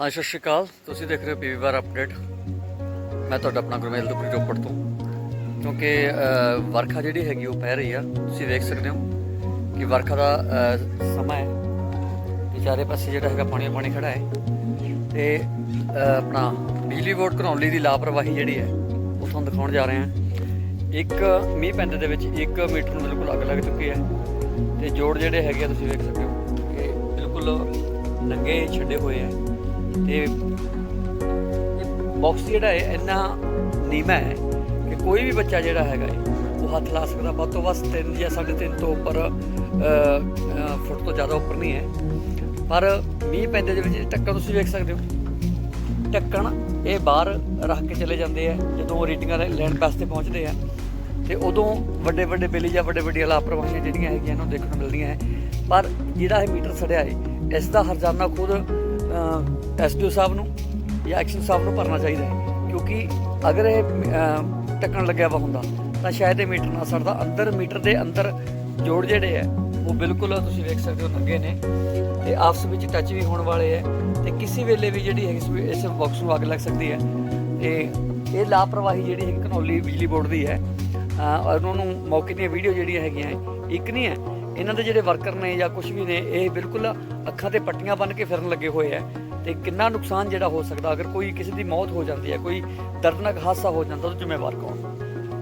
ਹਾਂ, ਸਤਿ ਸ਼੍ਰੀ ਅਕਾਲ। ਤੁਸੀਂ ਦੇਖ ਰਹੇ ਹੋ ਪੀਵੀ ਵਾਰ ਅਪਡੇਟ। ਮੈਂ ਤੁਹਾਡਾ ਆਪਣਾ ਗੁਰਮੇਲ ਦੁਪਰੀ ਰੋਪੜ ਤੋਂ ਕਿਉਂਕਿ ਵਰਖਾ ਜਿਹੜੀ ਹੈਗੀ, ਉਹ ਪੈ ਰਹੀ ਆ। ਤੁਸੀਂ ਦੇਖ ਸਕਦੇ ਹੋ ਕਿ ਵਰਖਾ ਦਾ ਸਮਾਂ ਹੈ। ਤੇ ਚਾਰੇ ਪਾਸੇ ਜਿਹੜਾ ਹੈਗਾ, ਪਾਣੀ ਪਾਣੀ ਖੜਾ ਹੈ। ਤੇ ਆਪਣਾ ਬਿਜਲੀ ਬੋਰਡ ਘਨੌਲੀ ਦੀ ਲਾਪਰਵਾਹੀ ਜਿਹੜੀ ਹੈ, ਉਹ ਤੁਹਾਨੂੰ ਦਿਖਾਉਣ ਜਾ ਰਹੇ ਹਾਂ। ਇੱਕ ਮੀਂਹ ਪੈਂਦੇ ਦੇ ਵਿੱਚ 1 ਮੀਟਰ ਨੂੰ ਬਿਲਕੁਲ ਅੱਗ ਲੱਗ ਚੁੱਕੀ ਹੈ। ਤੇ ਜੋੜ ਜਿਹੜੇ ਹੈਗੇ ਆ, ਤੁਸੀਂ ਵੇਖ ਸਕਦੇ ਹੋ ਕਿ ਬਿਲਕੁਲ ਨੰਗੇ ਛੱਡੇ ਹੋਏ ਆ ਤੇ ਬਾਕਸ ਜਿਹੜਾ ਹੈ, ਇੰਨਾ ਨੀਮਾ ਹੈ ਕਿ ਕੋਈ ਵੀ ਬੱਚਾ ਜਿਹੜਾ ਹੈਗਾ ਹੈ, ਉਹ ਹੱਥ ਲਾ ਸਕਦਾ। ਵੱਧ ਤੋਂ ਵੱਧ 3 ਜਾਂ 3.5 ਤੋਂ ਉੱਪਰ ਫੁੱਟ ਤੋਂ ਜ਼ਿਆਦਾ ਉੱਪਰ ਨਹੀਂ ਹੈ। ਪਰ ਮੀਂਹ ਪੈਂਦੇ ਦੇ ਵਿੱਚ ਟੱਕਣ ਤੁਸੀਂ ਵੇਖ ਸਕਦੇ ਹੋ। ਢੱਕਣ ਇਹ ਬਾਹਰ ਰੱਖ ਕੇ ਚਲੇ ਜਾਂਦੇ ਆ, ਜਦੋਂ ਰੀਟਿੰਗਾਂ ਦੇ ਲੈਣ ਪਾਸ ਤੇ ਪਹੁੰਚਦੇ ਆ। ਤੇ ਉਦੋਂ ਵੱਡੇ ਵੱਡੇ ਬਿੱਲੀ ਜਾਂ ਵੱਡੇ ਵੱਡੀਆਂ ਲਾਪਰਵਾਹੀਆਂ ਜਿਹੜੀਆਂ ਹੈਗੀਆਂ, ਇਹਨੂੰ ਦੇਖਣ ਨੂੰ ਮਿਲਦੀਆਂ ਹੈ। ਪਰ ਜਿਹੜਾ ਇਹ ਮੀਟਰ ਸੜਿਆ ਹੈ, ਇਸ ਦਾ ਹਰਜਾਨਾ ਖੁਦ ਐਸਡੀਓ ਸਾਹਿਬ ਨੂੰ ਜਾਂ ਐਕਸ਼ਨ ਸਾਹਿਬ ਨੂੰ ਭਰਨਾ ਚਾਹੀਦਾ ਹੈ। ਕਿਉਂਕਿ ਅਗਰ ਇਹ ਅਹ, ਢੱਕਣ ਲੱਗਿਆ ਵਾ ਹੁੰਦਾ ਤਾਂ ਸ਼ਾਇਦ ਇਹ ਮੀਟਰ ਨਾ ਸੜਦਾ। ਅੰਦਰ ਮੀਟਰ ਦੇ ਅੰਦਰ ਜੋੜ ਜਿਹੜੇ ਹੈ ਉਹ ਬਿਲਕੁਲ ਤੁਸੀਂ ਵੇਖ ਸਕਦੇ ਹੋ ਨੰਗੇ ਨੇ ਤੇ ਆਪਸ ਵਿੱਚ ਟੱਚ ਵੀ ਹੋਣ ਵਾਲੇ ਹੈ ਤੇ ਕਿਸੇ ਵੇਲੇ ਵੀ ਜਿਹੜੀ ਹੈ ਇਸ ਇਸ ਬਾਕਸ ਨੂੰ ਅੱਗ ਲੱਗ ਸਕਦੀ ਹੈ। ਤੇ ਇਹ ਲਾਪਰਵਾਹੀ ਜਿਹੜੀ ਹੈ ਘਨੌਲੀ ਬਿਜਲੀ ਬੋਰਡ ਦੀ ਹੈ। ਉਹਨਾਂ ਨੂੰ ਮੌਕੇ ਦੀਆਂ ਵੀਡੀਓ ਜਿਹੜੀਆਂ ਹੈਗੀਆਂ ਇੱਕ ਨਹੀਂ ਹੈ ਇਹਨਾਂ ਦੇ ਜਿਹੜੇ ਵਰਕਰ ਨੇ ਜਾਂ ਕੁਝ ਵੀ ਨੇ, ਇਹ ਬਿਲਕੁਲ ਅੱਖਾਂ ਤੇ ਪੱਟੀਆਂ ਬੰਨ੍ਹ ਕੇ ਫਿਰਨ ਲੱਗੇ ਹੋਏ ਹੈ ਤੇ ਕਿੰਨਾ ਨੁਕਸਾਨ ਜਿਹੜਾ ਹੋ ਸਕਦਾ, ਅਗਰ ਕੋਈ ਕਿਸੇ ਦੀ ਮੌਤ ਹੋ ਜਾਂਦੀ ਹੈ, ਕੋਈ ਦਰਦਨਾਕ ਹਾਦਸਾ ਹੋ ਜਾਂਦਾ ਤਾਂ ਜ਼ਿੰਮੇਵਾਰ ਕੌਣ?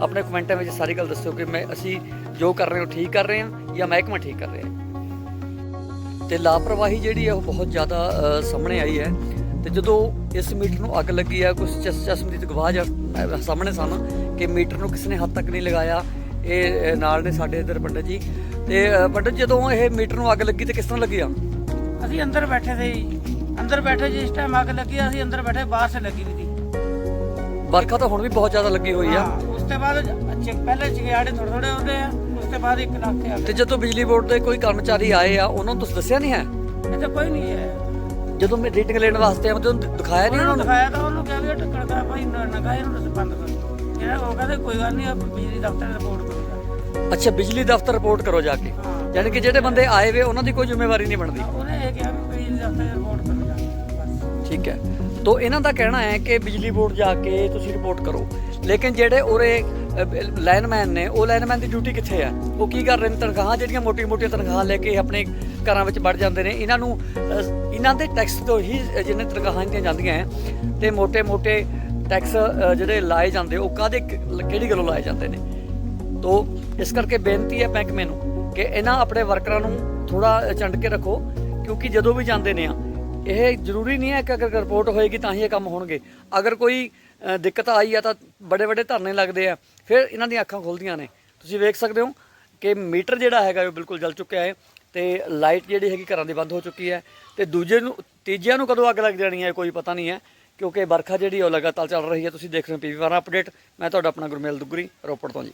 ਆਪਣੇ ਕਮੈਂਟਾਂ ਵਿੱਚ ਸਾਰੀ ਗੱਲ ਦੱਸਿਓ ਕਿ ਮੈਂ, ਅਸੀਂ ਜੋ ਕਰ ਰਹੇ ਹਾਂ, ਉਹ ਠੀਕ ਕਰ ਰਹੇ ਹਾਂ ਜਾਂ ਮਹਿਕਮਾ ਠੀਕ ਕਰ ਰਿਹਾ ਹੈ? ਤੇ ਲਾਪਰਵਾਹੀ ਜਿਹੜੀ ਹੈ, ਉਹ ਬਹੁਤ ਜ਼ਿਆਦਾ ਸਾਹਮਣੇ ਆਈ ਹੈ। ਤੇ ਜਦੋਂ ਇਸ ਮੀਟਰ ਨੂੰ ਅੱਗ ਲੱਗੀ ਹੈ ਕੁਝ ਚਸ ਚਸ਼ਮਦੀਦ ਗਵਾਹ ਸਾਹਮਣੇ ਸਨ ਕਿ ਮੀਟਰ ਨੂੰ ਕਿਸੇ ਨੇ ਹੱਦ ਤੱਕ ਨਹੀਂ ਲਗਾਇਆ ਇਹ ਨਾਲ ਨੇ ਸਾਡੇ ਇੱਧਰ ਪੰਡਤ ਜੀ। ਤੇ ਪੰਡਤ ਜਦੋਂ ਇਹ ਮੀਟਰ ਨੂੰ ਅੱਗ ਲੱਗੀ ਤੇ ਕਿਸ ਤਰ੍ਹਾਂ ਲੱਗੀ ਆ? ਅਸੀਂ ਅੰਦਰ ਬੈਠੇ ਸੀ ਅੰਦਰ ਬੈਠੇ ਜਿਸ ਟਾਈਮ ਅੱਗ ਲੱਗੀ ਅਸੀਂ ਅੰਦਰ ਬੈਠੇ ਬਾਹਰ ਸੇ ਲੱਗੀ ਵੀ ਸੀ। ਵਰਖਾ ਤਾਂ ਹੁਣ ਵੀ ਬਹੁਤ ਜ਼ਿਆਦਾ ਲੱਗੀ ਹੋਈ ਆ। ਉਸ ਤੋਂ ਬਾਅਦ ਅੱਛੇ ਪਹਿਲੇ ਚਿਗਿਆੜੇ ਥੋੜੇ ਥੋੜੇ ਹੁੰਦੇ ਆ ਉਸ ਤੋਂ ਬਾਅਦ ਇੱਕ ਲੱਖ ਆ ਤੇ ਜਦੋਂ ਬਿਜਲੀ ਬੋਰਡ ਦੇ ਕੋਈ ਕਰਮਚਾਰੀ ਆਏ ਆ ਉਹਨਾਂ ਨੂੰ ਦੱਸਿਆ ਨਹੀਂ ਹੈ? ਇਹ ਕੋਈ ਨਹੀਂ ਹੈ ਜਦੋਂ ਮੈਂ ਰੇਟਿੰਗ ਲੈਣ ਵਾਸਤੇ ਆਇਆ ਤੇ ਉਹਨੂੰ ਦਿਖਾਇਆ ਨਹੀਂ ਉਹਨਾਂ ਨੂੰ ਦਿਖਾਇਆ ਤਾਂ ਉਹਨੂੰ ਕਹਿ ਟੱਕਰ ਦਾ ਭਾਈ ਨਗਾਇਰ ਨੂੰ ਤੁਸੀਂ ਬੰਦ ਕਰੋ ਜਿਹੜਾ ਉਹ ਕਹਿੰਦੇ ਕੋਈ ਗੱਲ ਨਹੀਂ ਬਿਜਲੀ ਦਫ਼ਤਰ ਰਿਪੋਰਟ ਅੱਛਾ ਬਿਜਲੀ ਦਫ਼ਤਰ ਰਿਪੋਰਟ ਕਰੋ ਜਾ ਕੇ। ਯਾਨੀ ਕਿ ਜਿਹੜੇ ਬੰਦੇ ਆਏ ਵੇ ਉਹਨਾਂ ਦੀ ਕੋਈ ਜ਼ਿੰਮੇਵਾਰੀ ਨਹੀਂ ਬਣਦੀ। ਠੀਕ ਹੈ। ਤੋ ਇਹਨਾਂ ਦਾ ਕਹਿਣਾ ਹੈ ਕਿ ਬਿਜਲੀ ਬੋਰਡ ਜਾ ਕੇ ਤੁਸੀਂ ਰਿਪੋਰਟ ਕਰੋ। ਲੇਕਿਨ ਜਿਹੜੇ ਉਰੇ ਲਾਈਨਮੈਨ ਨੇ ਉਹ ਲਾਈਨਮੈਨ ਦੀ ਡਿਊਟੀ ਕਿੱਥੇ ਆ ਉਹ ਕੀ ਕਰ ਰਹੇ ਨੇ? ਤਨਖਾਹਾਂ ਜਿਹੜੀਆਂ ਮੋਟੀ-ਮੋਟੀ ਤਨਖਾਹਾਂ ਲੈ ਕੇ ਆਪਣੇ ਘਰਾਂ ਵਿੱਚ ਵੜ ਜਾਂਦੇ ਨੇ। ਇਹਨਾਂ ਨੂੰ ਇਹਨਾਂ ਦੇ ਟੈਕਸ ਤੋਂ ਹੀ ਜਿੰਨੇ ਤਨਖਾਹਾਂ ਦਿੱਤੀਆਂ ਜਾਂਦੀਆਂ ਤੇ ਮੋਟੇ ਮੋਟੇ ਟੈਕਸ ਜਿਹੜੇ ਲਾਏ ਜਾਂਦੇ ਉਹ ਕਾਦੇ ਕਿਹੜੀ ਗੱਲੋਂ ਲਾਏ ਜਾਂਦੇ ਨੇ? ਤੋ ਇਸ ਕਰਕੇ ਬੇਨਤੀ ਹੈ ਮਹਿਕਮੇ ਨੂੰ ਕਿ ਇਹਨਾਂ ਆਪਣੇ ਵਰਕਰਾਂ ਨੂੰ ਥੋੜਾ ਚੰਡ ਕੇ ਰੱਖੋ, ਕਿਉਂਕਿ ਜਦੋਂ ਵੀ ਜਾਂਦੇ ਨੇ ਆ, ਇਹ ਜ਼ਰੂਰੀ ਨਹੀਂ ਹੈ ਕਿ ਅਗਰ ਰਿਪੋਰਟ ਹੋਏਗੀ ਤਾਂ ਹੀ ਇਹ ਕੰਮ ਹੋਣਗੇ। ਅਗਰ ਕੋਈ ਦਿੱਕਤ ਆਈ ਆ ਤਾਂ ਬੜੇ ਵੱਡੇ ਧਰਨੇ ਲੱਗਦੇ ਆ, ਫਿਰ ਇਹਨਾਂ ਦੀਆਂ ਅੱਖਾਂ ਖੁੱਲਦੀਆਂ ਨੇ। ਤੁਸੀਂ ਵੇਖ ਸਕਦੇ ਹੋ ਕਿ ਮੀਟਰ ਜਿਹੜਾ ਹੈਗਾ ਉਹ ਬਿਲਕੁਲ ਜਲ ਚੁੱਕਿਆ ਹੈ ਤੇ ਲਾਈਟ ਜਿਹੜੀ ਹੈਗੀ ਘਰਾਂ ਦੀ ਬੰਦ ਹੋ ਚੁੱਕੀ ਹੈ ਤੇ ਦੂਜੇ ਨੂੰ, ਤੀਜਿਆਂ ਨੂੰ ਕਦੋਂ ਅੱਗ ਲੱਗ ਜਾਣੀ ਹੈ ਕੋਈ ਪਤਾ ਨਹੀਂ ਹੈ, ਕਿਉਂਕਿ ਵਰਖਾ ਜਿਹੜੀ ਉਹ ਲਗਾਤਾਰ ਚੱਲ ਰਹੀ ਹੈ। ਤੁਸੀਂ ਦੇਖ ਰਹੇ ਹੋ ਪੀਵੀ ਵਾਰਾ ਅਪਡੇਟ। ਮੈਂ ਤੁਹਾਡਾ ਆਪਣਾ ਗੁਰਮੇਲ ਦੁੱਗਰੀ ਰੋਪੜ ਤੋਂ ਜੀ।